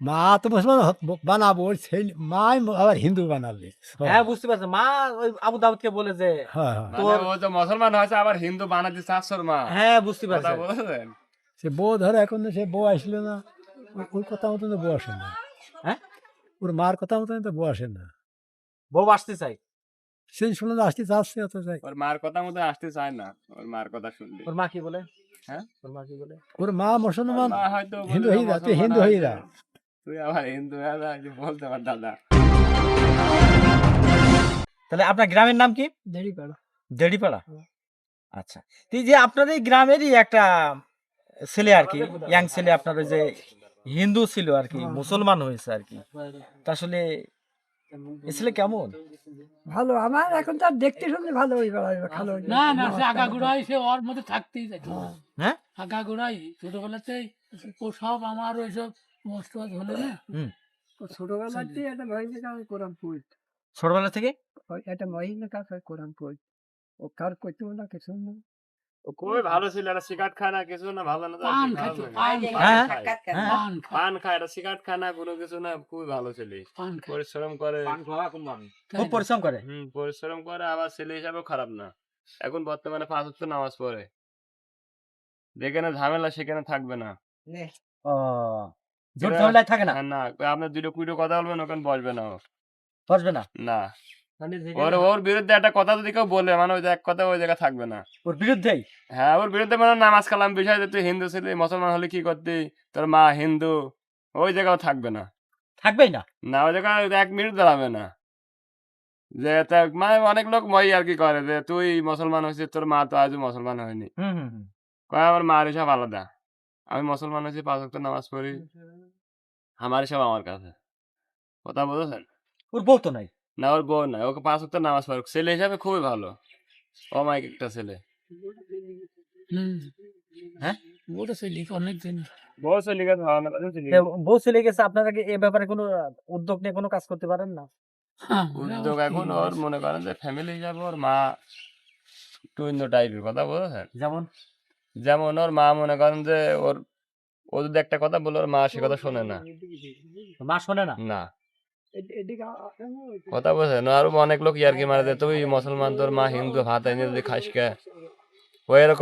মা তো মুসলমান হ- বানাবো। ওর ছেলে মাই আবার হিন্দু বানাবে হ্যাঁ বুঝতে পারছি। মা ওই আবু দাউদকে বলে যে হ্যাঁ হ্যাঁ। মানে ও তো মুসলমান হয়েছে আবার হিন্দু বানাতে চাচ্ছর মা। হ্যাঁ বুঝতে কথা পারছি। বলেছেন? সে বউ ধরে এখন সে বউ আসলো না। ও- ওর কথা মতন তো বউ আসে না। হ্যাঁ? ওর মার কথা মতন তো বউ আসে না। বউ আসতে চাই সে শুনলাম আসতে চাচ্ছে অত যাই ওর মার কথা মতো আসতে চায় না। ওর মার কথা শুনলি। ওর মা কি বলে? হ্যাঁ? ওর মা কি বলে? ওর মা মুসলমান মা হয়তো বলবে হিন্দু হয়ে যা তুই মুসলমান হিন্দু হয়ে হয়েছে। তুই আবার হিন্দু হয়ে বলতে পার দাদা তাহলে আপনার গ্রামের নাম কি? করো দেড়িপাড়া? আচ্ছা। তো এই যে আপনার এই গ্রামেরই একটা ছেলে আর কি ইয়াং ছেলে আপনার ওই যে হিন্দু ছিল আর কি মুসলমান হয়েছে আর কি। তা আসলে ছেলে কেমন? ভালো আমার এখন তার দেখতে শুনতে ভালো হয়ে ভালো না না সে আগাগোড়াই সে ওর মধ্যে থাকতেই থাকে হ্যাঁ? আগাগোড়াই ছোটবেলাতেই ও সব আমার ওইসব মস্ত হলে না? হুম। ছোটবেলাতে একটা মহিলা কাজ কোরআন পড়ি ছোটবেলা থেকে? একটা মহিলা কাজ কোরআন পড়ি ও কার করতে না কিছু না। খুবই ভালো ছিল একটা সিগারেট খায় না কিছু না ভালো না পান কি খাইতো খাবে? পান খায়। পান খায়। পান খায় একটা সিগারেট খায় না কোনো কিছু না খুবই ভালো ছেলে। পরিশ্রম করে। খুব পরিশ্রম করে? হুম পরিশ্রম করে আবার ছেলে হিসাবেও খারাপ না। এখন বর্তমানে পাঁচ ওয়াক্ত নামাজ পড়ে। যেখানে ঝামেলা সেখানে থাকবে না। ও। ঝামেলায় থাকে না। না আপনার দুটো কুইটো কথা বলবেন ওখানে বসবে না বসবে না? না। ওর ওর বিরুদ্ধে একটা কথা যদি কেউ বলে মানে ওই এক কথা ওই জায়গায় থাকবে না। ওর বিরুদ্ধেই? হ্যাঁ ওর বিরুদ্ধে মানে নামাজ কালাম বিষয় তুই হিন্দু ছিলি মুসলমান হলে কি করতি? তোর মা হিন্দু ওই জায়গাও থাকবে না। থাকবেই না? না ওই জায়গায় এক মিনিট দাঁড়াবে না। যে মানে অনেক লোক মই আর কি করে যে তুই মুসলমান হয়েছিস তোর মা তো আজও মুসলমান হয়নি। হুম হুম হুম। কয় আমার মার হিসাব আলাদা। আমি মুসলমান হয়েছি পাঁচ ওয়াক্ত নামাজ পড়ি। আমার সব আমার কাছে। কথা বলেছেন ওর বউ তো নাই? না ওর বউ নাই। ওকে পাঁচ ওয়াক্ত নামাজ পড়ুক ছেলে হিসাবে খুবই ভালো। অমায়িক একটা ছেলে। হ্যাঁ? ওটা সেই অনেক দিন বউ ছেলে গেছে বউ চলে আপনারা কি এ ব্যাপারে কোনো উদ্যোগ নিয়ে কোনো কাজ করতে পারেন না? হ্যাঁ, উদ্যোগ এখন ওর মনে করেন যে ফ্যামিলি ওর মা একটু অন্য টাইপের কথা বলেছেন যেমন? যেমন ওর মা মনে করেন যে ওর ও যদি একটা কথা বলে ওর মা সে কথা শোনে না। মা শোনে না? না। কথা বলছেন আর অনেক লোক ইয়ার্কি মারে দেয় তুই মুসলমান তোর মা হিন্দু ভাত এনে যদি খাস কে? ও এরকম